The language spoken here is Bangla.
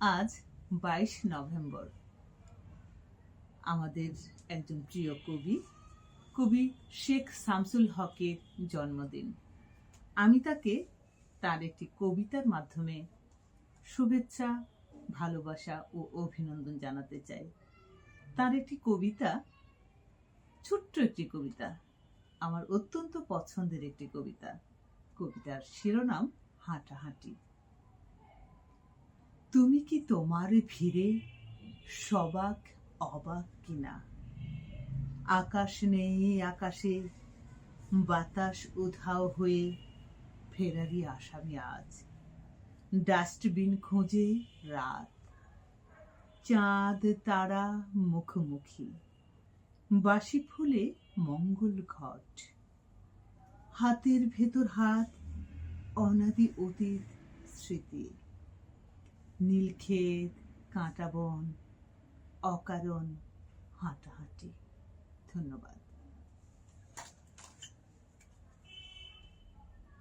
আজ বাইশ নভেম্বর। আমাদের একজন প্রিয় কবি কবি শেখ শামসুল হকের জন্মদিন। আমি তাকে তার একটি কবিতার মাধ্যমে শুভেচ্ছা, ভালোবাসা ও অভিনন্দন জানাতে চাই। তার একটি কবিতা, ছোট্ট একটি কবিতা, আমার অত্যন্ত পছন্দের একটি কবিতা। কবিতার শিরোনাম হাঁটাহাঁটি। তুমি কি তোমার ভিড়ে সবাক অবাক কিনা? আকাশ নেই আকাশে, বাতাস উধাও হয়ে ফেরারি আসামি আজ। ডাস্টবিন খোঁজে রাত। চাঁদ তারা মুখোমুখি। বাসি ফুলে মঙ্গল ঘট। হাতের ভেতর হাত অনাদি অতীত স্মৃতি। নীলক্ষেত কাঁটা বন অকারণ হাঁটাহাঁটি। ধন্যবাদ।